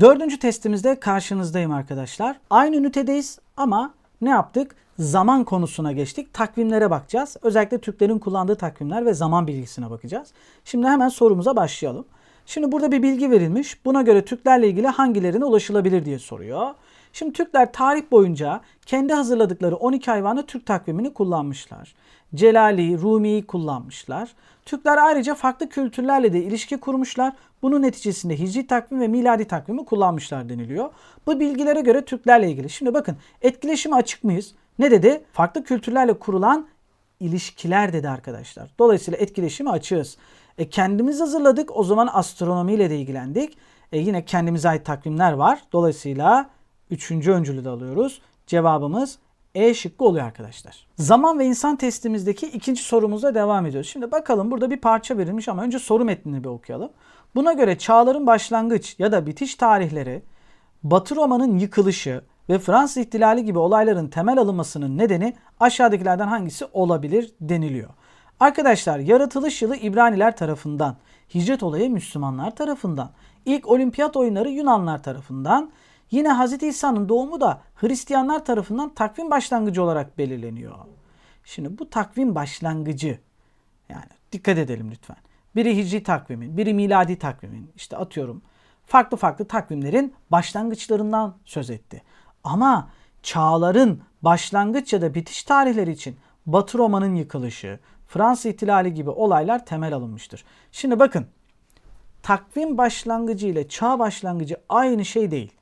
Dördüncü testimizde karşınızdayım arkadaşlar. Aynı ünitedeyiz ama ne yaptık? Zaman konusuna geçtik. Takvimlere bakacağız. Özellikle Türklerin kullandığı takvimler ve zaman bilgisine bakacağız. Şimdi hemen sorumuza başlayalım. Şimdi burada bir bilgi verilmiş. Buna göre Türklerle ilgili hangilerine ulaşılabilir diye soruyor. Şimdi Türkler tarih boyunca kendi hazırladıkları 12 hayvanı Türk takvimini kullanmışlar. Celali, Rumi'yi kullanmışlar. Türkler ayrıca farklı kültürlerle de ilişki kurmuşlar. Bunun neticesinde hicri takvim ve miladi takvimi kullanmışlar deniliyor. Bu bilgilere göre Türklerle ilgili. Şimdi bakın etkileşime açık mıyız? Ne dedi? Farklı kültürlerle kurulan ilişkiler dedi arkadaşlar. Dolayısıyla etkileşime açığız. E, kendimiz hazırladık. O zaman astronomiyle de ilgilendik. E, yine kendimize ait takvimler var. Dolayısıyla üçüncü öncülü de alıyoruz. Cevabımız E şıkkı oluyor arkadaşlar. Zaman ve insan testimizdeki ikinci sorumuzla devam ediyoruz. Şimdi bakalım burada bir parça verilmiş ama önce soru metnini bir okuyalım. Buna göre çağların başlangıç ya da bitiş tarihleri Batı Roma'nın yıkılışı ve Fransız ihtilali gibi olayların temel alınmasının nedeni aşağıdakilerden hangisi olabilir deniliyor. Arkadaşlar yaratılış yılı İbraniler tarafından, hicret olayı Müslümanlar tarafından, ilk olimpiyat oyunları Yunanlar tarafından, yine Hz. İsa'nın doğumu da Hristiyanlar tarafından takvim başlangıcı olarak belirleniyor. Şimdi bu takvim başlangıcı yani dikkat edelim lütfen. Biri hicri takvimin, biri miladi takvimin işte atıyorum farklı farklı takvimlerin başlangıçlarından söz etti. Ama çağların başlangıç ya da bitiş tarihleri için Batı Roma'nın yıkılışı, Fransız ihtilali gibi olaylar temel alınmıştır. Şimdi bakın takvim başlangıcı ile çağ başlangıcı aynı şey değil.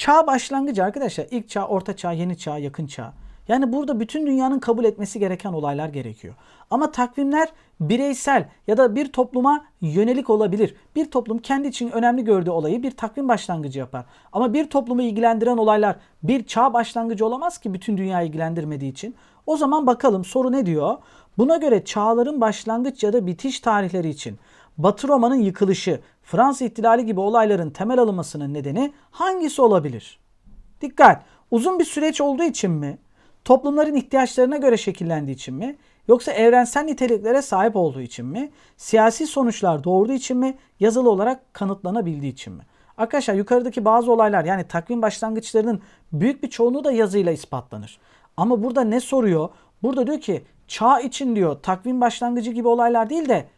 Çağ başlangıcı arkadaşlar ilk çağ, orta çağ, yeni çağ, yakın çağ. Yani burada bütün dünyanın kabul etmesi gereken olaylar gerekiyor. Ama takvimler bireysel ya da bir topluma yönelik olabilir. Bir toplum kendi için önemli gördüğü olayı bir takvim başlangıcı yapar. Ama bir toplumu ilgilendiren olaylar bir çağ başlangıcı olamaz ki bütün dünyayı ilgilendirmediği için. O zaman bakalım soru ne diyor? Buna göre çağların başlangıç ya da bitiş tarihleri için Batı Roma'nın yıkılışı, Fransız ihtilali gibi olayların temel alınmasının nedeni hangisi olabilir? Dikkat! Uzun bir süreç olduğu için mi? Toplumların ihtiyaçlarına göre şekillendiği için mi? Yoksa evrensel niteliklere sahip olduğu için mi? Siyasi sonuçlar doğurduğu için mi? Yazılı olarak kanıtlanabildiği için mi? Arkadaşlar yukarıdaki bazı olaylar yani takvim başlangıçlarının büyük bir çoğunluğu da yazıyla ispatlanır. Ama burada ne soruyor? Burada diyor ki çağ için diyor takvim başlangıcı gibi olaylar değil de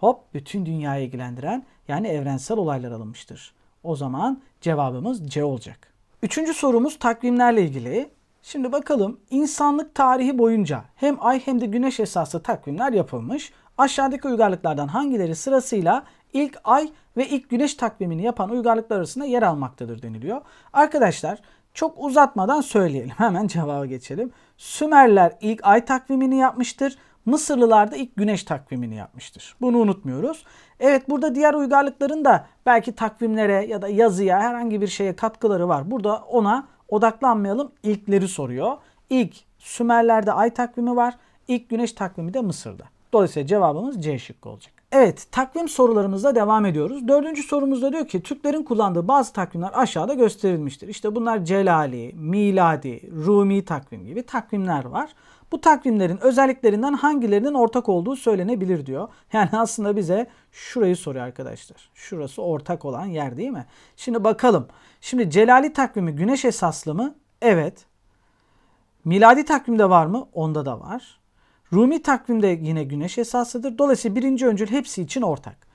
hop bütün dünyayı ilgilendiren yani evrensel olaylar alınmıştır. O zaman cevabımız C olacak. Üçüncü sorumuz takvimlerle ilgili. Şimdi bakalım insanlık tarihi boyunca hem ay hem de güneş esaslı takvimler yapılmış. Aşağıdaki uygarlıklardan hangileri sırasıyla ilk ay ve ilk güneş takvimini yapan uygarlıklar arasında yer almaktadır deniliyor. Arkadaşlar çok uzatmadan söyleyelim. Hemen cevaba geçelim. Sümerler ilk ay takvimini yapmıştır. Mısırlılar da ilk güneş takvimini yapmıştır. Bunu unutmuyoruz. Evet burada diğer uygarlıkların da belki takvimlere ya da yazıya herhangi bir şeye katkıları var. Burada ona odaklanmayalım. İlkleri soruyor. İlk Sümerler'de ay takvimi var. İlk güneş takvimi de Mısır'da. Dolayısıyla cevabımız C şıkkı olacak. Evet takvim sorularımızla devam ediyoruz. Dördüncü sorumuzda diyor ki Türklerin kullandığı bazı takvimler aşağıda gösterilmiştir. İşte bunlar Celali, Miladi, Rumi takvim gibi takvimler var. Bu takvimlerin özelliklerinden hangilerinin ortak olduğu söylenebilir diyor. Yani aslında bize şurayı soruyor arkadaşlar. Şurası ortak olan yer değil mi? Şimdi bakalım. Şimdi Celali takvimi güneş esaslı mı? Evet. Miladi takvimde var mı? Onda da var. Rumi takvimde yine güneş esaslıdır. Dolayısıyla birinci öncül hepsi için ortak.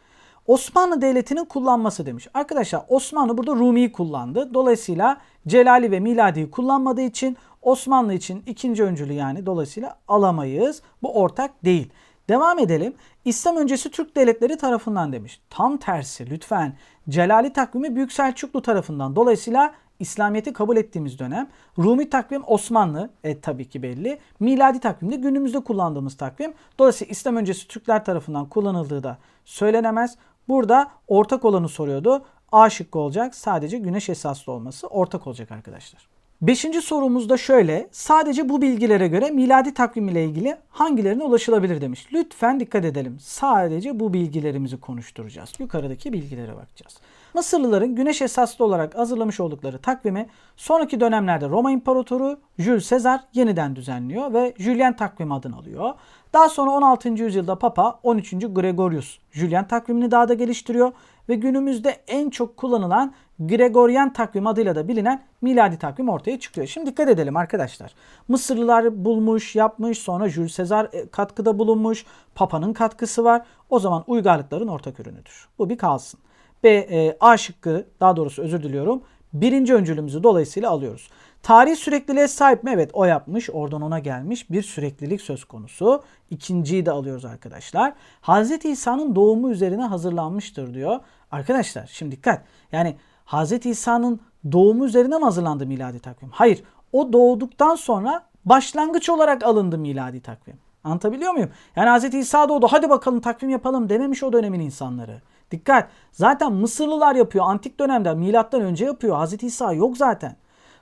Osmanlı Devleti'nin kullanması demiş. Arkadaşlar Osmanlı burada Rumi'yi kullandı. Dolayısıyla Celali ve Miladi'yi kullanmadığı için Osmanlı için ikinci öncülü yani dolayısıyla alamayız. Bu ortak değil. Devam edelim. İslam öncesi Türk devletleri tarafından demiş. Tam tersi lütfen. Celali takvimi Büyük Selçuklu tarafından. Dolayısıyla İslamiyet'i kabul ettiğimiz dönem. Rumi takvim Osmanlı, e, tabii ki belli. Miladi takvim de günümüzde kullandığımız takvim. Dolayısıyla İslam öncesi Türkler tarafından kullanıldığı da söylenemez. Burada ortak olanı soruyordu. A şıkkı olacak. Sadece güneş esaslı olması ortak olacak arkadaşlar. Beşinci sorumuz da şöyle. Sadece bu bilgilere göre miladi takvim ile ilgili hangilerine ulaşılabilir demiş. Lütfen dikkat edelim. Sadece bu bilgilerimizi konuşturacağız. Yukarıdaki bilgilere bakacağız. Mısırlıların güneş esaslı olarak hazırlamış oldukları takvimi sonraki dönemlerde Roma İmparatoru Jules Caesar yeniden düzenliyor ve Julian takvimi adını alıyor. Daha sonra 16. yüzyılda Papa 13. Gregorius Julian takvimini daha da geliştiriyor ve günümüzde en çok kullanılan Gregorian takvim adıyla da bilinen miladi takvim ortaya çıkıyor. Şimdi dikkat edelim arkadaşlar. Mısırlılar bulmuş, yapmış, sonra Jules Caesar e, katkıda bulunmuş, Papa'nın katkısı var. O zaman uygarlıkların ortak ürünüdür. Bu bir kalsın. B, e, A şıkkı, daha doğrusu özür diliyorum. Birinci öncülümüzü dolayısıyla alıyoruz. Tarih sürekliliğe sahip mi? Evet o yapmış. Oradan ona gelmiş. Bir süreklilik söz konusu. İkinciyi de alıyoruz arkadaşlar. Hz. İsa'nın doğumu üzerine hazırlanmıştır diyor. Arkadaşlar şimdi dikkat. Yani Hz. İsa'nın doğumu üzerine mi hazırlandı miladi takvim? Hayır. O doğduktan sonra başlangıç olarak alındı miladi takvim. Anlatabiliyor muyum? Yani Hz. İsa doğdu hadi bakalım takvim yapalım dememiş o dönemin insanları. Dikkat. Zaten Mısırlılar yapıyor. Antik dönemde milattan önce yapıyor. Hz. İsa yok zaten.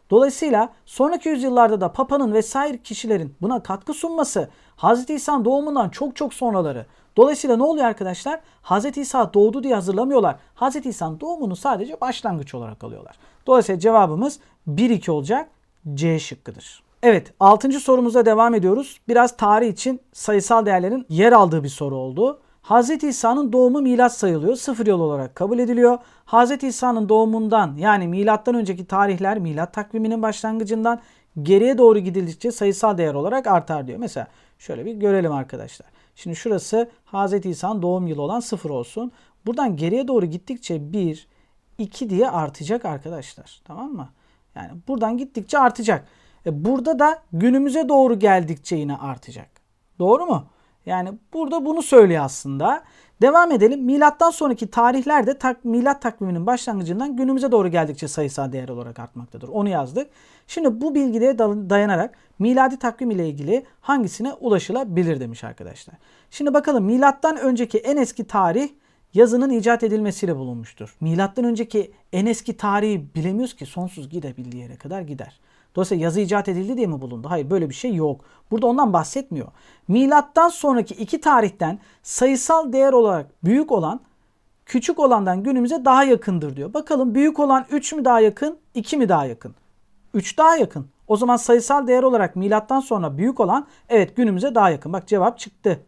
Dolayısıyla sonraki yüzyıllarda da Papa'nın vesaire kişilerin buna katkı sunması Hz. İsa'nın doğumundan çok çok sonraları. Dolayısıyla ne oluyor arkadaşlar? Hz. İsa doğdu diye hazırlamıyorlar. Hz. İsa'nın doğumunu sadece başlangıç olarak alıyorlar. Dolayısıyla cevabımız 1-2 olacak. C şıkkıdır. Evet 6. sorumuza devam ediyoruz. Biraz tarih için sayısal değerlerin yer aldığı bir soru oldu. Hz. İsa'nın doğumu milat sayılıyor. Sıfır yıl olarak kabul ediliyor. Hz. İsa'nın doğumundan yani milattan önceki tarihler milat takviminin başlangıcından geriye doğru gidildikçe sayısal değer olarak artar diyor. Mesela şöyle bir görelim arkadaşlar. Şimdi şurası Hz. İsa'nın doğum yılı olan sıfır olsun. Buradan geriye doğru gittikçe 1, 2 diye artacak arkadaşlar. Tamam mı? Yani buradan gittikçe artacak. E burada da günümüze doğru geldikçe yine artacak. Doğru mu? Yani burada bunu söylüyor aslında. Devam edelim. Milattan sonraki tarihlerde tak, milat takviminin başlangıcından günümüze doğru geldikçe sayısal değer olarak artmaktadır. Onu yazdık. Şimdi bu bilgiye dayanarak miladi takvim ile ilgili hangisine ulaşılabilir demiş arkadaşlar. Şimdi bakalım milattan önceki en eski tarih yazının icat edilmesiyle bulunmuştur. Milattan önceki en eski tarihi bilemiyoruz ki sonsuz gidebildiği yere kadar gider. Dolayısıyla yazı icat edildi diye mi bulundu? Hayır böyle bir şey yok. Burada ondan bahsetmiyor. Milattan sonraki iki tarihten sayısal değer olarak büyük olan küçük olandan günümüze daha yakındır diyor. Bakalım büyük olan 3 mü daha yakın, 2 mi daha yakın? 3 daha yakın. O zaman sayısal değer olarak milattan sonra büyük olan evet günümüze daha yakın. Bak cevap çıktı.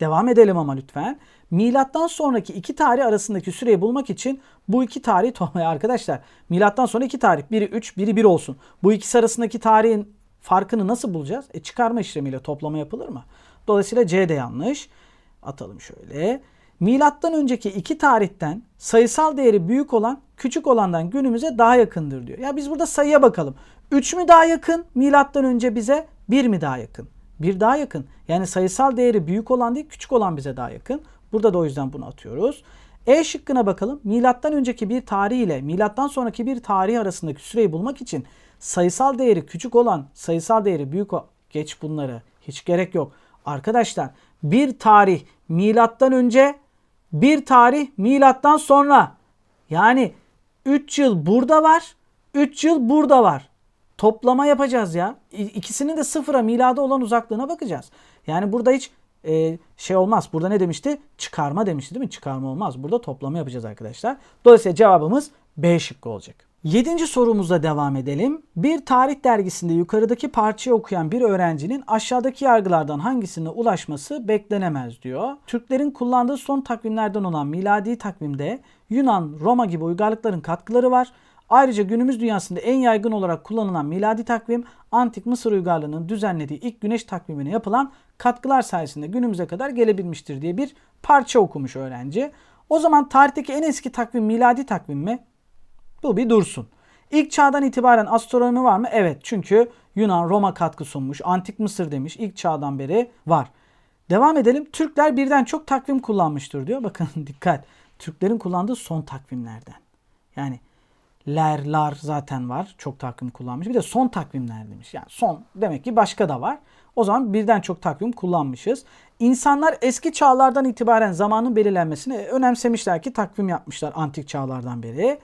Devam edelim ama lütfen. Milattan sonraki iki tarih arasındaki süreyi bulmak için bu iki tarih toplamaya arkadaşlar. Milattan sonra iki tarih. Biri 3, biri 1 olsun. Bu ikisi arasındaki tarihin farkını nasıl bulacağız? E çıkarma işlemiyle toplama yapılır mı? Dolayısıyla C de yanlış. Atalım şöyle. Milattan önceki iki tarihten sayısal değeri büyük olan küçük olandan günümüze daha yakındır diyor. Ya biz burada sayıya bakalım. 3 mü daha yakın milattan önce bize 1 mi daha yakın? Bir daha yakın. Yani sayısal değeri büyük olan değil küçük olan bize daha yakın. Burada da o yüzden bunu atıyoruz. E şıkkına bakalım. Milattan önceki bir tarih ile milattan sonraki bir tarih arasındaki süreyi bulmak için sayısal değeri küçük olan, sayısal değeri büyük o geç bunları. Hiç gerek yok. Arkadaşlar bir tarih milattan önce, bir tarih milattan sonra. Yani 3 yıl burada var, 3 yıl burada var. Toplama yapacağız ya. İkisinin de sıfıra milada olan uzaklığına bakacağız. Yani burada hiç e, şey olmaz. Burada ne demişti? Çıkarma demişti değil mi? Çıkarma olmaz. Burada toplama yapacağız arkadaşlar. Dolayısıyla cevabımız B şıkkı olacak. Yedinci sorumuza devam edelim. Bir tarih dergisinde yukarıdaki parçayı okuyan bir öğrencinin aşağıdaki yargılardan hangisine ulaşması beklenemez diyor. Türklerin kullandığı son takvimlerden olan miladi takvimde Yunan, Roma gibi uygarlıkların katkıları var. Ayrıca günümüz dünyasında en yaygın olarak kullanılan miladi takvim Antik Mısır uygarlığının düzenlediği ilk güneş takvimine yapılan katkılar sayesinde günümüze kadar gelebilmiştir diye bir parça okumuş öğrenci. O zaman tarihteki en eski takvim miladi takvim mi? Bu bir dursun. İlk çağdan itibaren astronomi var mı? Evet çünkü Yunan, Roma katkı sunmuş. Antik Mısır demiş. İlk çağdan beri var. Devam edelim. Türkler birden çok takvim kullanmıştır diyor. Bakın dikkat. Türklerin kullandığı son takvimlerden. Yani ler, lar zaten var. Çok takvim kullanmış. Bir de son takvimler demiş. Yani son demek ki başka da var. O zaman birden çok takvim kullanmışız. İnsanlar eski çağlardan itibaren zamanın belirlenmesini önemsemişler ki takvim yapmışlar antik çağlardan beri.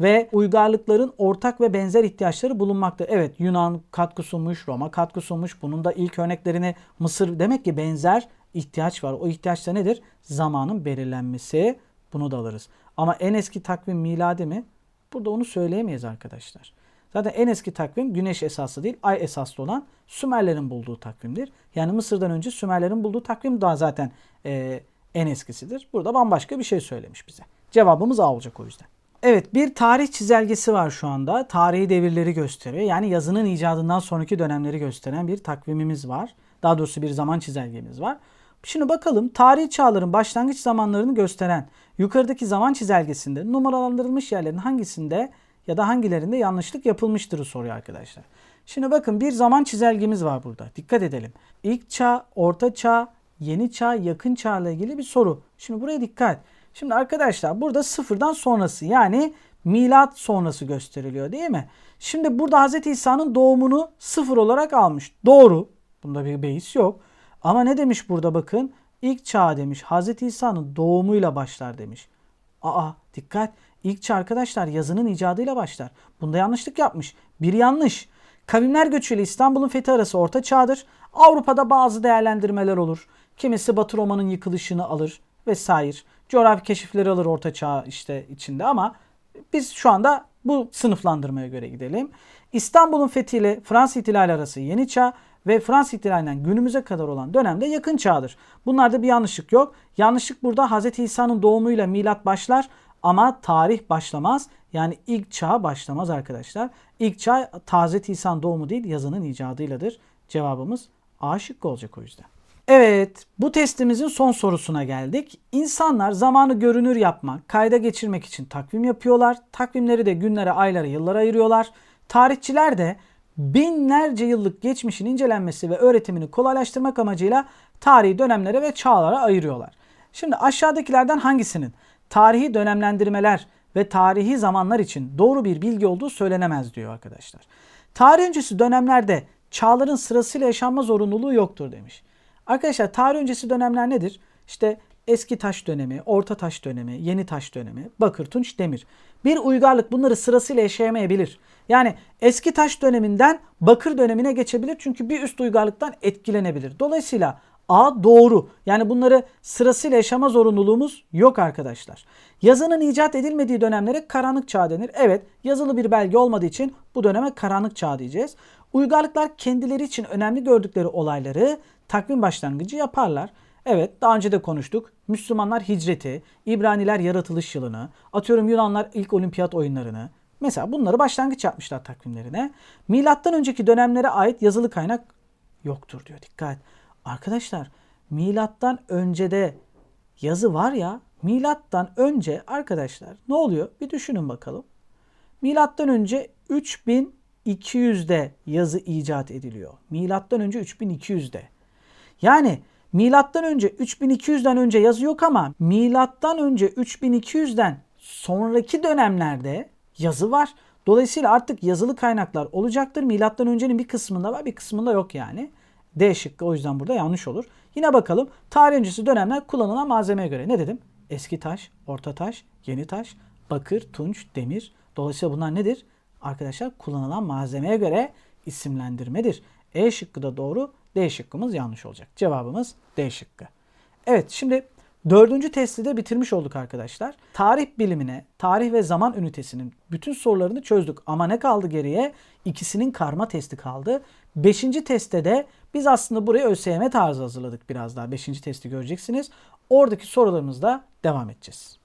Ve uygarlıkların ortak ve benzer ihtiyaçları bulunmakta. Evet Yunan katkı sunmuş, Roma katkı sunmuş. Bunun da ilk örneklerini Mısır demek ki benzer ihtiyaç var. O ihtiyaç da nedir? Zamanın belirlenmesi. Bunu da alırız. Ama en eski takvim miladi mi? Burada onu söyleyemeyiz arkadaşlar. Zaten en eski takvim güneş esaslı değil, ay esaslı olan Sümerlerin bulduğu takvimdir. Yani Mısır'dan önce Sümerlerin bulduğu takvim daha zaten e, en eskisidir. Burada bambaşka bir şey söylemiş bize. Cevabımız A olacak o yüzden. Evet bir tarih çizelgesi var şu anda. Tarihi devirleri gösteriyor. Yani yazının icadından sonraki dönemleri gösteren bir takvimimiz var. Daha doğrusu bir zaman çizelgemiz var. Şimdi bakalım tarihi çağların başlangıç zamanlarını gösteren yukarıdaki zaman çizelgesinde numaralandırılmış yerlerin hangisinde ya da hangilerinde yanlışlık yapılmıştır soruyor arkadaşlar. Şimdi bakın bir zaman çizelgemiz var burada. Dikkat edelim. İlk çağ, orta çağ, yeni çağ, yakın çağ ile ilgili bir soru. Şimdi buraya dikkat. Şimdi arkadaşlar burada sıfırdan sonrası yani milat sonrası gösteriliyor değil mi? Şimdi burada Hz. İsa'nın doğumunu sıfır olarak almış. Doğru. Bunda bir beis yok. Ama ne demiş burada bakın? İlk çağ demiş. Hz. İsa'nın doğumuyla başlar demiş. Aa dikkat. İlk çağ arkadaşlar yazının icadıyla başlar. Bunda yanlışlık yapmış. Bir yanlış. Kavimler göçüyle İstanbul'un fethi arası orta çağdır. Avrupa'da bazı değerlendirmeler olur. Kimisi Batı Roma'nın yıkılışını alır vesaire. Coğrafi keşifleri alır orta çağ işte içinde ama biz şu anda bu sınıflandırmaya göre gidelim. İstanbul'un fethiyle Fransız ihtilali arası yeni çağ ve Fransız ihtilalinden günümüze kadar olan dönemde yakın çağdır. Bunlarda bir yanlışlık yok. Yanlışlık burada Hz. İsa'nın doğumuyla milat başlar ama tarih başlamaz. Yani ilk çağ başlamaz arkadaşlar. İlk çağ Hz. İsa'nın doğumu değil yazının icadıyladır. Cevabımız A şıkkı olacak o yüzden. Evet, bu testimizin son sorusuna geldik. İnsanlar zamanı görünür yapmak, kayda geçirmek için takvim yapıyorlar. Takvimleri de günlere, aylara, yıllara ayırıyorlar. Tarihçiler de binlerce yıllık geçmişin incelenmesi ve öğretimini kolaylaştırmak amacıyla tarihi dönemlere ve çağlara ayırıyorlar. Şimdi aşağıdakilerden hangisinin tarihi dönemlendirmeler ve tarihi zamanlar için doğru bir bilgi olduğu söylenemez diyor arkadaşlar. Tarih öncesi dönemlerde çağların sırasıyla yaşanma zorunluluğu yoktur demiş. Arkadaşlar tarih öncesi dönemler nedir? İşte eski taş dönemi, orta taş dönemi, yeni taş dönemi, bakır, tunç, demir. Bir uygarlık bunları sırasıyla yaşayamayabilir. Yani eski taş döneminden bakır dönemine geçebilir çünkü bir üst uygarlıktan etkilenebilir. Dolayısıyla A doğru. Yani bunları sırasıyla yaşama zorunluluğumuz yok arkadaşlar. Yazının icat edilmediği dönemlere karanlık çağ denir. Evet yazılı bir belge olmadığı için bu döneme karanlık çağ diyeceğiz. Uygarlıklar kendileri için önemli gördükleri olayları takvim başlangıcı yaparlar. Evet daha önce de konuştuk. Müslümanlar hicreti, İbraniler yaratılış yılını, atıyorum Yunanlar ilk olimpiyat oyunlarını. Mesela bunları başlangıç yapmışlar takvimlerine. Milattan önceki dönemlere ait yazılı kaynak yoktur diyor. Dikkat. Arkadaşlar milattan öncede yazı var ya milattan önce arkadaşlar ne oluyor? Bir düşünün bakalım. Milattan önce 3200'de yazı icat ediliyor. Milattan önce 3200'de. Yani milattan önce 3200'den önce yazı yok ama milattan önce 3200'den sonraki dönemlerde yazı var. Dolayısıyla artık yazılı kaynaklar olacaktır. Milattan öncenin bir kısmında var, bir kısmında yok yani. D şıkkı o yüzden burada yanlış olur. Yine bakalım tarih öncesi dönemler kullanılan malzemeye göre ne dedim? Eski taş, orta taş, yeni taş, bakır, tunç, demir. Dolayısıyla bunlar nedir? Arkadaşlar kullanılan malzemeye göre isimlendirmedir. E şıkkı da doğru, D şıkkımız yanlış olacak. Cevabımız D şıkkı. Evet şimdi dördüncü testi de bitirmiş olduk arkadaşlar. Tarih bilimine, tarih ve zaman ünitesinin bütün sorularını çözdük. Ama ne kaldı geriye? İkisinin karma testi kaldı. Beşinci testte de biz aslında buraya ÖSYM tarzı hazırladık biraz daha. Beşinci testi göreceksiniz. Oradaki sorularımızda devam edeceğiz.